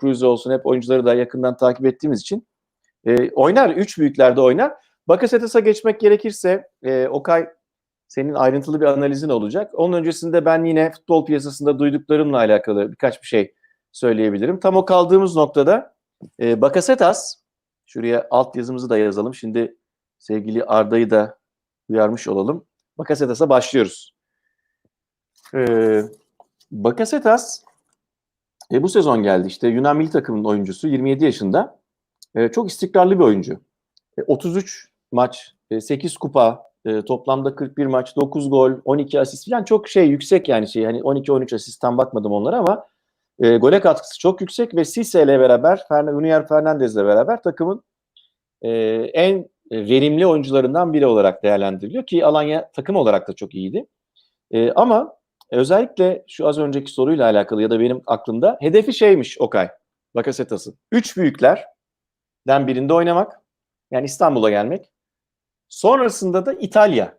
Cruz olsun hep oyuncuları da yakından takip ettiğimiz için e, oynar. Üç büyüklerde oynar. Bakasetas'a geçmek gerekirse e, Okay senin ayrıntılı bir analizin olacak. Onun öncesinde ben yine futbol piyasasında duyduklarımla alakalı birkaç bir şey söyleyebilirim. Tam o kaldığımız noktada e, Bakasetas, şuraya alt yazımızı da yazalım. Şimdi sevgili Arda'yı da uyarmış olalım. Bakasetas'a başlıyoruz. E, Bakasetas e, bu sezon geldi. İşte Yunan milli takımının oyuncusu 27 yaşında. E, çok istikrarlı bir oyuncu. E, 33 maç, e, 8 kupa, e, toplamda 41 maç, 9 gol, 12 asist falan çok şey yüksek yani şey hani 12-13 asistten bakmadım onlara ama e, gole katkısı çok yüksek ve Cisse ile beraber, Junior Fernandez ile beraber takımın e, en verimli oyuncularından biri olarak değerlendiriliyor ki Alanya takım olarak da çok iyiydi. E, ama özellikle şu az önceki soruyla alakalı ya da benim aklımda hedefi şeymiş Okay, Bakasetas'ın. Üç büyüklerden birinde oynamak, yani İstanbul'a gelmek. Sonrasında da İtalya.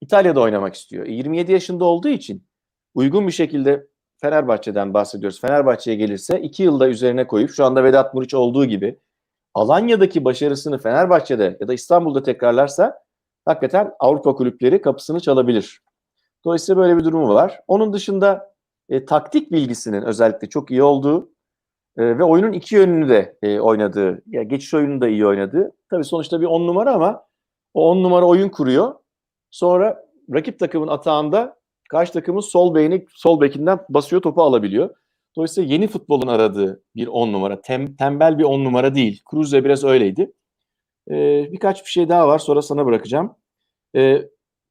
İtalya'da oynamak istiyor. 27 yaşında olduğu için uygun bir şekilde Fenerbahçe'den bahsediyoruz. Fenerbahçe'ye gelirse 2 yılda üzerine koyup şu anda Vedat Muriç olduğu gibi Alanya'daki başarısını Fenerbahçe'de ya da İstanbul'da tekrarlarsa hakikaten Avrupa kulüpleri kapısını çalabilir. Dolayısıyla böyle bir durumu var. Onun dışında e, taktik bilgisinin özellikle çok iyi olduğu e, ve oyunun iki yönünü de e, oynadığı, ya geçiş oyununu da iyi oynadığı. Tabii sonuçta bir on numara ama o on numara oyun kuruyor. Sonra rakip takımın atağında karşı takımın sol beyni sol bekinden basıyor topu alabiliyor. Dolayısıyla yeni futbolun aradığı bir on numara. Tem, tembel bir on numara değil. Cruz biraz öyleydi. Ee, birkaç bir şey daha var sonra sana bırakacağım. Ee,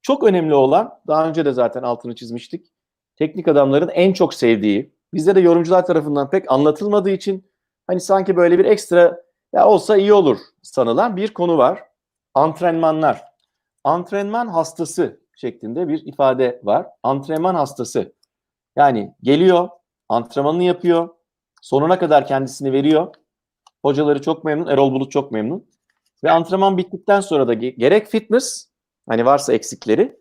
çok önemli olan, daha önce de zaten altını çizmiştik. Teknik adamların en çok sevdiği, bizde de yorumcular tarafından pek anlatılmadığı için hani sanki böyle bir ekstra ya olsa iyi olur sanılan bir konu var. Antrenmanlar. Antrenman hastası şeklinde bir ifade var. Antrenman hastası. Yani geliyor, antrenmanını yapıyor, sonuna kadar kendisini veriyor. Hocaları çok memnun, Erol Bulut çok memnun. Ve antrenman bittikten sonra da gerek fitness, hani varsa eksikleri,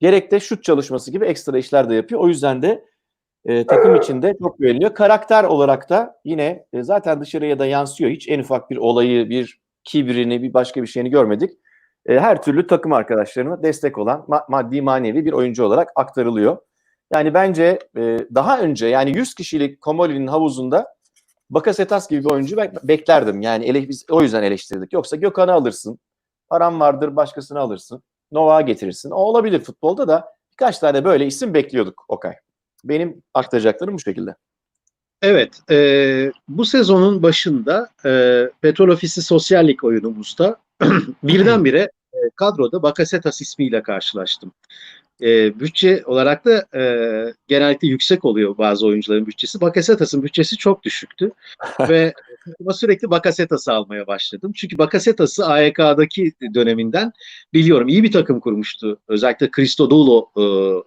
gerek de şut çalışması gibi ekstra işler de yapıyor. O yüzden de e, takım içinde çok güveniliyor. Karakter olarak da yine e, zaten dışarıya da yansıyor. Hiç en ufak bir olayı, bir kibrini, bir başka bir şeyini görmedik. E, her türlü takım arkadaşlarına destek olan ma- maddi manevi bir oyuncu olarak aktarılıyor. Yani bence e, daha önce yani 100 kişilik Komoli'nin havuzunda Bakasetas gibi bir oyuncu be- beklerdim. Yani ele, biz o yüzden eleştirdik. Yoksa Gökhan'ı alırsın. Param vardır başkasını alırsın. Novak'ı getirirsin. O olabilir futbolda da birkaç tane böyle isim bekliyorduk Okay. Benim aktaracaklarım bu şekilde. Evet, e, bu sezonun başında e, Petrol Ofisi Sosyal Lig oyunumuzda birdenbire e, kadroda Bakasetas ismiyle karşılaştım. E, bütçe olarak da e, genellikle yüksek oluyor bazı oyuncuların bütçesi. Bakasetas'ın bütçesi çok düşüktü ve ama sürekli Bakasetas'ı almaya başladım. Çünkü Bakasetas'ı AYK'daki döneminden biliyorum. İyi bir takım kurmuştu. Özellikle Christodoulou e,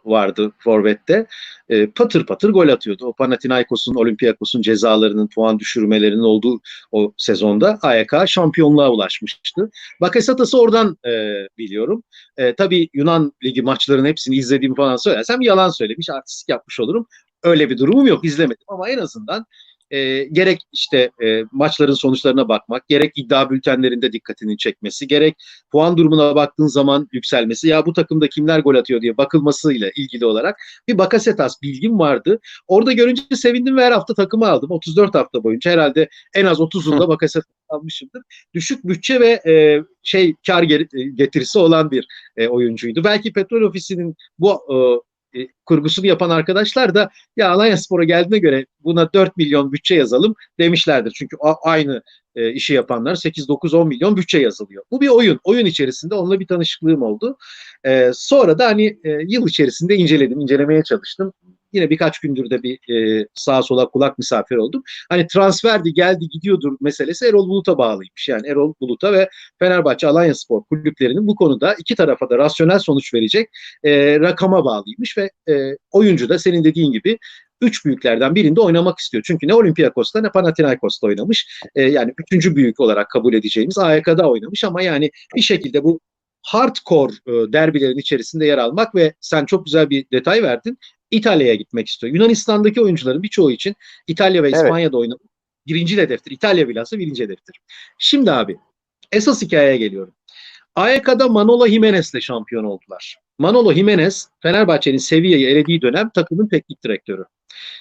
vardı Forvet'te. E, patır patır gol atıyordu. O Panathinaikos'un, Olympiakos'un cezalarının, puan düşürmelerinin olduğu o sezonda AYK şampiyonluğa ulaşmıştı. Bakasetas'ı oradan e, biliyorum. E, tabii Yunan Ligi maçlarının hepsini izlediğimi falan söylersem yalan söylemiş, artistik yapmış olurum. Öyle bir durumum yok, izlemedim ama en azından e, gerek işte e, maçların sonuçlarına bakmak, gerek iddia bültenlerinde dikkatini çekmesi, gerek puan durumuna baktığın zaman yükselmesi, ya bu takımda kimler gol atıyor diye bakılmasıyla ilgili olarak bir Bakasetas bilgim vardı. Orada görünce sevindim ve her hafta takımı aldım. 34 hafta boyunca herhalde en az 30'unda Bakasetas almışımdır. Düşük bütçe ve e, şey kar getirisi olan bir e, oyuncuydu. Belki Petrol Ofisi'nin bu e, e, kurgusunu yapan arkadaşlar da ya Alanya Spor'a geldiğine göre buna 4 milyon bütçe yazalım demişlerdir. Çünkü aynı e, işi yapanlar 8, 9, 10 milyon bütçe yazılıyor. Bu bir oyun. Oyun içerisinde onunla bir tanışıklığım oldu. E, sonra da hani yıl içerisinde inceledim, incelemeye çalıştım yine birkaç gündür de bir e, sağa sola kulak misafir oldum. Hani transferdi geldi gidiyordur meselesi Erol Bulut'a bağlıymış. Yani Erol Bulut'a ve Fenerbahçe Alanya Spor kulüplerinin bu konuda iki tarafa da rasyonel sonuç verecek e, rakama bağlıymış ve e, oyuncu da senin dediğin gibi üç büyüklerden birinde oynamak istiyor. Çünkü ne Olympiakos'ta ne Panathinaikos'ta oynamış. E, yani üçüncü büyük olarak kabul edeceğimiz AYK'da oynamış ama yani bir şekilde bu hardcore e, derbilerin içerisinde yer almak ve sen çok güzel bir detay verdin. İtalya'ya gitmek istiyor. Yunanistan'daki oyuncuların birçoğu için İtalya ve İspanya'da evet. oynamak birinci hedeftir. İtalya bilhassa birinci hedeftir. Şimdi abi esas hikayeye geliyorum. AYK'da Manolo Jimenez'le şampiyon oldular. Manolo Jimenez Fenerbahçe'nin seviyeyi elediği dönem takımın teknik direktörü.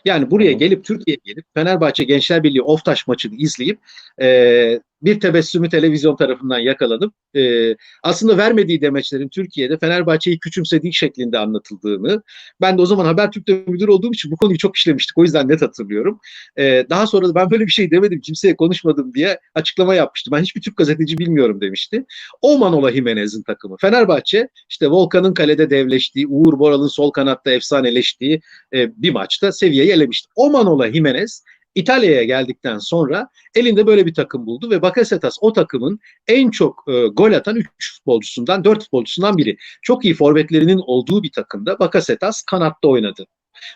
Yani buraya gelip Türkiye'ye gelip Fenerbahçe Gençler Birliği Oftaş maçını izleyip e, bir tebessümü televizyon tarafından yakalanıp e, aslında vermediği demeçlerin Türkiye'de Fenerbahçe'yi küçümsediği şeklinde anlatıldığını ben de o zaman Habertürk'te müdür olduğum için bu konuyu çok işlemiştik. O yüzden net hatırlıyorum. E, daha sonra da ben böyle bir şey demedim, kimseye konuşmadım diye açıklama yapmıştı. Ben hiçbir Türk gazeteci bilmiyorum demişti. O Manolo Jimenez'in takımı. Fenerbahçe işte Volkan'ın kalede devleştiği, Uğur Boral'ın sol kanatta efsaneleştiği e, bir maçta seviyeyi elemişti. O Manolo Jimenez İtalya'ya geldikten sonra elinde böyle bir takım buldu ve Bakasetas o takımın en çok e, gol atan 3 futbolcusundan, 4 futbolcusundan biri. Çok iyi forvetlerinin olduğu bir takımda Bakasetas kanatta oynadı.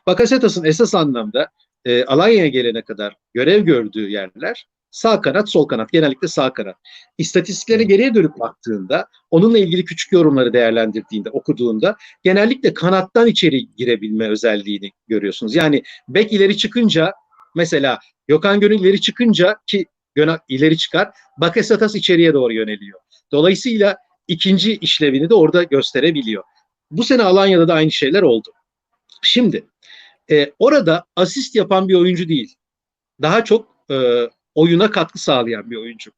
Bakasetas'ın esas anlamda e, Alanya'ya gelene kadar görev gördüğü yerler sağ kanat, sol kanat, genellikle sağ kanat. İstatistiklere geriye dönüp baktığında, onunla ilgili küçük yorumları değerlendirdiğinde, okuduğunda genellikle kanattan içeri girebilme özelliğini görüyorsunuz. Yani bek ileri çıkınca mesela Gökhan Gönül ileri çıkınca ki Gönül ileri çıkar, Bakasetas içeriye doğru yöneliyor. Dolayısıyla ikinci işlevini de orada gösterebiliyor. Bu sene Alanya'da da aynı şeyler oldu. Şimdi e, orada asist yapan bir oyuncu değil. Daha çok e, oyuna katkı sağlayan bir oyuncu.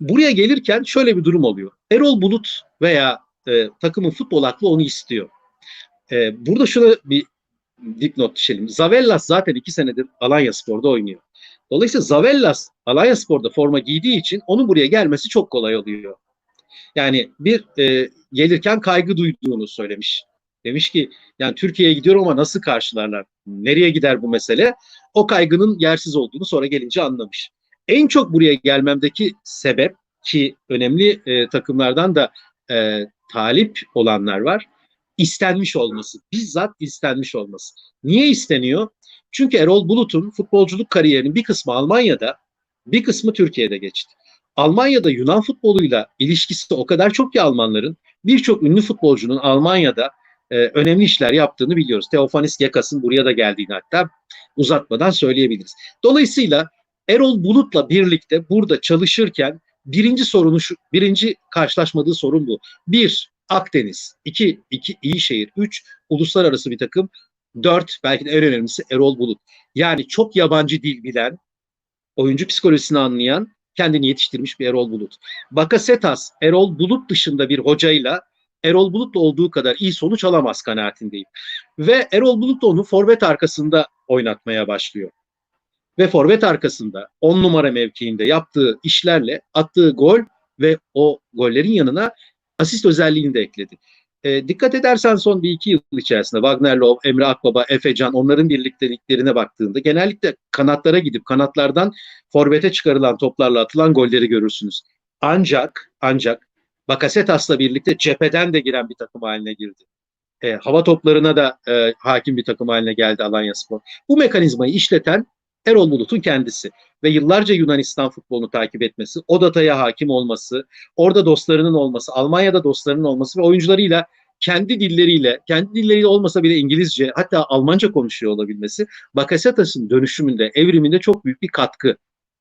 Buraya gelirken şöyle bir durum oluyor. Erol Bulut veya e, takımın futbol aklı onu istiyor. E, burada şuna bir dipnot düşelim. Zavellas zaten iki senedir Alanya Spor'da oynuyor. Dolayısıyla Zavellas Alanya Spor'da forma giydiği için onun buraya gelmesi çok kolay oluyor. Yani bir e, gelirken kaygı duyduğunu söylemiş. Demiş ki yani Türkiye'ye gidiyorum ama nasıl karşılarlar? Nereye gider bu mesele? O kaygının yersiz olduğunu sonra gelince anlamış. En çok buraya gelmemdeki sebep ki önemli e, takımlardan da e, talip olanlar var. İstenmiş olması. Bizzat istenmiş olması. Niye isteniyor? Çünkü Erol Bulut'un futbolculuk kariyerinin bir kısmı Almanya'da, bir kısmı Türkiye'de geçti. Almanya'da Yunan futboluyla ilişkisi o kadar çok ki Almanların birçok ünlü futbolcunun Almanya'da e, önemli işler yaptığını biliyoruz. Teofanis Gekas'ın buraya da geldiğini hatta uzatmadan söyleyebiliriz. Dolayısıyla Erol Bulut'la birlikte burada çalışırken birinci sorunu şu, birinci karşılaşmadığı sorun bu. Bir, Akdeniz. iki, iki şehir. Üç, uluslararası bir takım. Dört, belki de en önemlisi Erol Bulut. Yani çok yabancı dil bilen, oyuncu psikolojisini anlayan, kendini yetiştirmiş bir Erol Bulut. Bakasetas, Erol Bulut dışında bir hocayla Erol Bulut'la olduğu kadar iyi sonuç alamaz kanaatindeyim. Ve Erol Bulut onu forvet arkasında oynatmaya başlıyor. Ve forvet arkasında 10 numara mevkiinde yaptığı işlerle attığı gol ve o gollerin yanına asist özelliğini de ekledi. E, dikkat edersen son bir iki yıl içerisinde Wagner Love, Emre Akbaba, Efe Can onların birlikteliklerine baktığında genellikle kanatlara gidip kanatlardan forvete çıkarılan toplarla atılan golleri görürsünüz. Ancak ancak Bakasetas'la birlikte cepheden de giren bir takım haline girdi. E, hava toplarına da e, hakim bir takım haline geldi Alanya Spor. Bu mekanizmayı işleten Erol Bulut'un kendisi ve yıllarca Yunanistan futbolunu takip etmesi, o dataya hakim olması, orada dostlarının olması, Almanya'da dostlarının olması ve oyuncularıyla kendi dilleriyle, kendi dilleriyle olmasa bile İngilizce hatta Almanca konuşuyor olabilmesi Bakasetas'ın dönüşümünde, evriminde çok büyük bir katkı.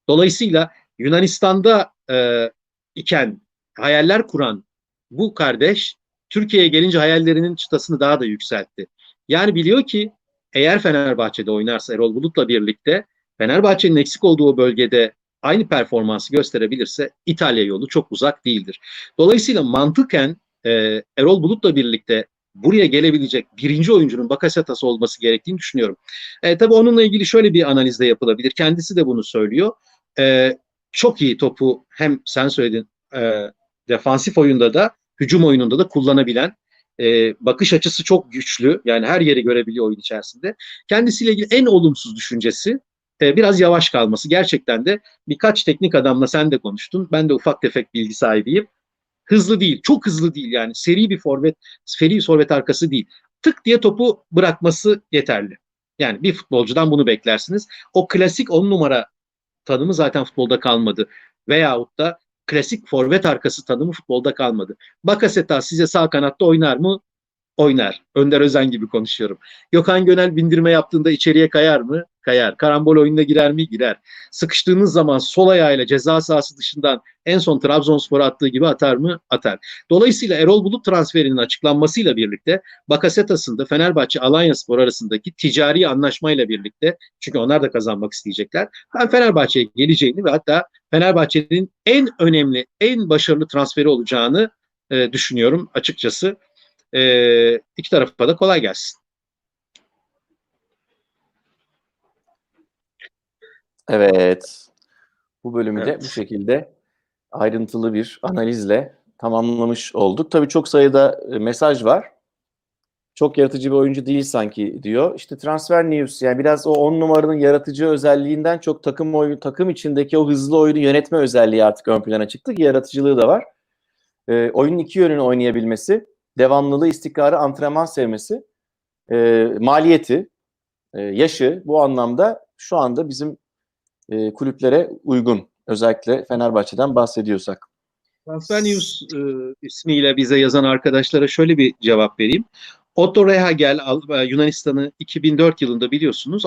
Dolayısıyla Yunanistan'da e, iken hayaller kuran bu kardeş Türkiye'ye gelince hayallerinin çıtasını daha da yükseltti. Yani biliyor ki eğer Fenerbahçe'de oynarsa Erol Bulut'la birlikte Fenerbahçe'nin eksik olduğu bölgede aynı performansı gösterebilirse İtalya yolu çok uzak değildir. Dolayısıyla mantıken e, Erol Bulut'la birlikte buraya gelebilecek birinci oyuncunun Bakasetas olması gerektiğini düşünüyorum. E, tabii onunla ilgili şöyle bir analiz de yapılabilir. Kendisi de bunu söylüyor. E, çok iyi topu hem sen söyledin e, defansif oyunda da hücum oyununda da kullanabilen e, bakış açısı çok güçlü. Yani her yeri görebiliyor oyun içerisinde. Kendisiyle ilgili en olumsuz düşüncesi e, biraz yavaş kalması. Gerçekten de birkaç teknik adamla sen de konuştun. Ben de ufak tefek bilgi sahibiyim. Hızlı değil, çok hızlı değil yani. Seri bir forvet, seri forvet arkası değil. Tık diye topu bırakması yeterli. Yani bir futbolcudan bunu beklersiniz. O klasik on numara tanımı zaten futbolda kalmadı. Veyahut da klasik forvet arkası tanımı futbolda kalmadı. Bakasetas size sağ kanatta oynar mı? Oynar. Önder Özen gibi konuşuyorum. Gökhan Gönel bindirme yaptığında içeriye kayar mı? Kayar. Karambol oyununa girer mi? Girer. Sıkıştığınız zaman sol ayağıyla ceza sahası dışından en son Trabzonspor'a attığı gibi atar mı? Atar. Dolayısıyla Erol Bulut transferinin açıklanmasıyla birlikte Bakasetas'ın da Fenerbahçe Alanya Spor arasındaki ticari anlaşmayla birlikte çünkü onlar da kazanmak isteyecekler. Ben Fenerbahçe'ye geleceğini ve hatta Fenerbahçe'nin en önemli, en başarılı transferi olacağını e, düşünüyorum açıkçası. E, iki tarafa da kolay gelsin. Evet. Bu bölümü de Evet. bu şekilde ayrıntılı bir analizle tamamlamış olduk. Tabii çok sayıda e, mesaj var. Çok yaratıcı bir oyuncu değil sanki diyor. İşte transfer news yani biraz o 10 numaranın yaratıcı özelliğinden çok takım oyun takım içindeki o hızlı oyunu yönetme özelliği artık ön plana çıktı ki yaratıcılığı da var. E, oyunun iki yönünü oynayabilmesi, devamlılığı, istikrarı, antrenman sevmesi, e, maliyeti, e, yaşı bu anlamda şu anda bizim e, kulüplere uygun. Özellikle Fenerbahçe'den bahsediyorsak. Transfer e, ismiyle bize yazan arkadaşlara şöyle bir cevap vereyim. Otto Rehagel e, Yunanistan'ı 2004 yılında biliyorsunuz